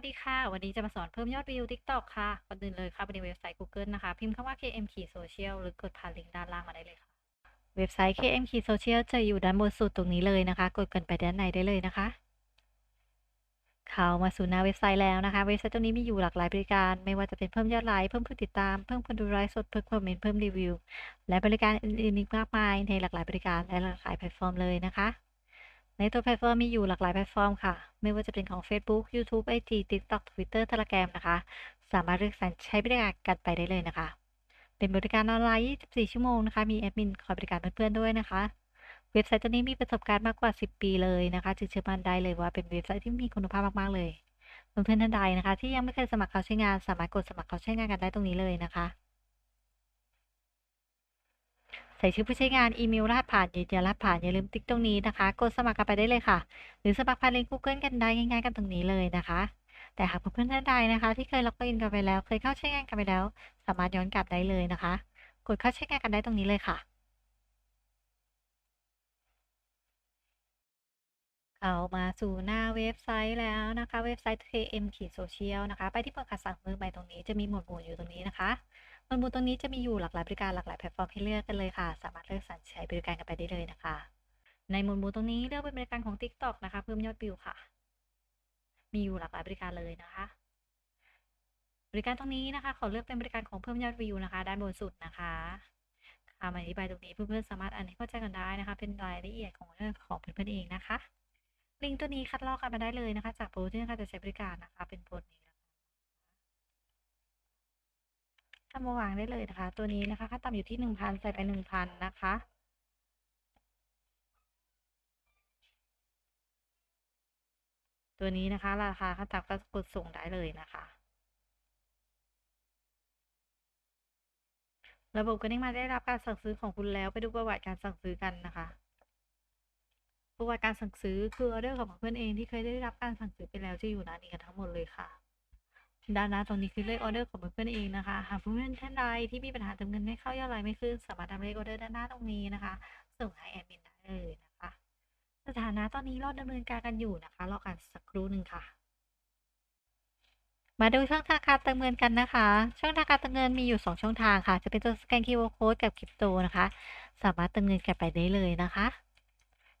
วัสดีค่ะ วันนี้จะมาสอนเพิ่มยอดวิว TikTok ค่ะ ก่อนอื่นเลยเข้าไปในเว็บไซต์ Google นะคะ พิมพ์คำว่า KM Social หรือกดผ่านลิงก์ด้านล่างมาได้เลยค่ะ เว็บไซต์ KM Social จะอยู่ด้านบนสุดตรงนี้เลยนะคะ กดกันไปด้านในได้เลยนะคะ เข้ามาสู่หน้าเว็บไซต์แล้วนะคะ เว็บไซต์ตรงนี้มีอยู่หลากหลายบริการ ไม่ว่าจะเป็นเพิ่มยอดไลค์ เพิ่มผู้ติดตาม เพิ่มคนดูไลฟ์สด เพิ่มคอมเมนต์ เพิ่มรีวิว และบริการอื่นๆอีกมากมายในหลากหลายบริการและหลากหลายแพลตฟอร์มเลยนะคะ ในตัวแพลตฟอร์มมีอยู่หลากหลายแพลตฟอร์มค่ะ ไม่ว่าจะเป็นของ Facebook YouTube IG TikTok Twitter Telegram นะคะ สามารถเลือกสรรใช้บริการกันไปได้เลยนะคะ เป็นบริการออนไลน์ 24 ชั่วโมงนะคะ มีแอดมินคอยบริการเพื่อนๆด้วยนะคะ เว็บไซต์ตัวนี้มีประสบการณ์มากกว่า 10 ปีเลยนะคะจึงเชื่อมั่นได้เลยว่าเป็นเว็บไซต์ที่มีคุณภาพมากๆเลยเพื่อนๆท่านใดนะคะ ที่ยังไม่เคยสมัครเข้าใช้งาน สามารถกดสมัครเข้าใช้งานกันได้ตรงนี้เลยนะคะ ใส่ชื่อผู้ใช้งานอีเมลรหัสผ่านยืนยันรหัสผ่านอย่าลืมติ๊กตรงนี้นะคะ กดสมัครกันไปได้เลยค่ะ หรือสมัครผ่านลิงก์ Google กันได้ง่ายๆกันตรงนี้เลยนะคะ แต่หากเพื่อนๆท่านใดนะคะ ที่เคยล็อกอินกันไปแล้ว เคยเข้าใช้งานกันไปแล้ว สามารถย้อนกลับได้เลยนะคะ กดเข้าใช้งานกันได้ตรงนี้เลยค่ะเข้ามาสู่หน้าเว็บไซต์แล้วนะคะ เว็บไซต์ KM ขีดโซเชียลนะคะ ไปที่เปิดการสั่งมือใหม่ตรงนี้จะมีหมวดหมู่อยู่ตรงนี้นะคะ หมวดหมู่ตรงนี้จะมีอยู่หลากหลายบริการหลากหลายแพลตฟอร์มให้เลือกกันเลยค่ะ สามารถเลือกสรรใช้บริการกันไปได้เลยนะคะ ในหมวดหมู่ตรงนี้เลือกเป็นบริการของ TikTok นะคะ เพิ่มยอดวิวค่ะ มีอยู่หลากหลายบริการเลยนะคะ บริการตรงนี้นะคะ ขอเลือกเป็นบริการของเพิ่มยอดวิวนะคะ ด้านบนสุดนะคะคำอธิบายตรงนี้เพื่อนๆสามารถอ่านให้เข้าใจกันได้นะคะ เป็นรายละเอียดของเรื่องของเพื่อนๆเองนะคะลิงก์ตัวนี้คัดลอกกันมาได้เลยนะคะ จากโพสต์ที่นะคะจะใช้บริการนะคะ เป็นโพสต์นี้นะคะ ทำมาวางได้เลยนะคะ ตัวนี้นะคะค่าต่ำอยู่ที่หนึ่งพันใส่ไปหนึ่งพันนะคะ ตัวนี้นะคะ ราคาขั้นต่ำก็กดส่งได้เลยนะคะระบบก็นิ่งมาได้รับการสั่งซื้อของคุณแล้วไปดูประวัติการสั่งซื้อกันนะคะ ประวัติการสั่งซื้อคือออเดอร์ของเพื่อนเองที่เคยได้รับการสั่งซื้อไปแล้วจะอยู่หน้านี้กันทั้งหมดเลยค่ะ ด้านหน้าตรงนี้คือเลขออเดอร์ของเพื่อนๆเองนะคะ หากเพื่อนท่านใดที่มีปัญหาเติมเงินไม่เข้ายอดไลน์ไม่ขึ้น สามารถนำเลขออเดอร์ด้านหน้าตรงนี้นะคะ ส่งให้แอดมินได้เลยนะคะ สถานะตอนนี้เราดำเนินการกันอยู่นะคะ รอกันสักครู่หนึ่งค่ะ มาดูช่องทางการเติมเงินกันนะคะ ช่องทางการเติมเงินมีอยู่ 2 ช่องทางค่ะ จะเป็นตัวสแกน QR Code กับคริปโตนะคะ สามารถเติมเงินกันไปได้เลยนะคะ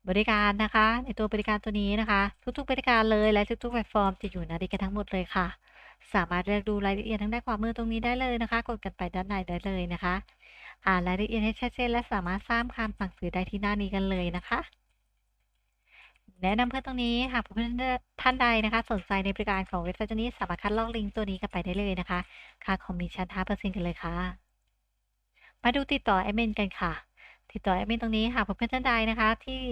บริการนะคะ ในตัวบริการตัวนี้นะคะ ทุกๆบริการเลยและทุกๆแพลตฟอร์มจะอยู่หน้าดีกันทั้งหมดเลยค่ะ สามารถเลือกดูรายละเอียดทางด้านขวามือตรงนี้ได้เลยนะคะ กดกันไปด้านในได้เลยนะคะ อ่านรายละเอียดให้ชัดเจนและสามารถสร้างคำสั่งซื้อได้ที่หน้านี้กันเลยนะคะ แนะนำเพื่อนตรงนี้หากเพื่อนท่านใดนะคะ สนใจในบริการของเว็บไซต์ตัวนี้สามารถคัดลอกลิงก์ตัวนี้กันไปได้เลยนะคะ ค่าคอมมิชชั่น5%กันเลยค่ะ มาดูติดต่อแอดมินกันค่ะ ติดต่อแอดมินตรงนี้หากเพื่อนท่านใดนะคะที่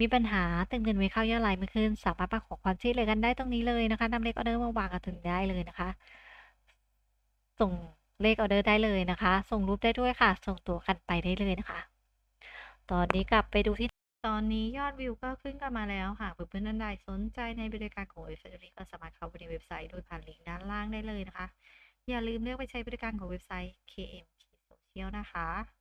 มีปัญหาเติมเงินไม่เข้ายอดไลน์ไม่ขึ้น สามารถมาขอความช่วยเหลือกันได้ตรงนี้เลยนะคะนำเลขออเดอร์มาวางกันถึงได้เลยนะคะ ส่งเลขออเดอร์ได้เลยนะคะ ส่งรูปได้ด้วยค่ะ ส่งตัวกันไปได้เลยนะคะ ตอนนี้กลับไปดูที่ตอนนี้ยอดวิวก็ขึ้นกันมาแล้วค่ะเพื่อนๆท่านใดสนใจในบริการของเว็บไซต์นี้ก็สามารถเข้าไปในเว็บไซต์โดยผ่านลิงก์ด้านล่างได้เลยนะคะ อย่าลืมเลือกไปใช้บริการของเว็บไซต์ KM Social นะคะ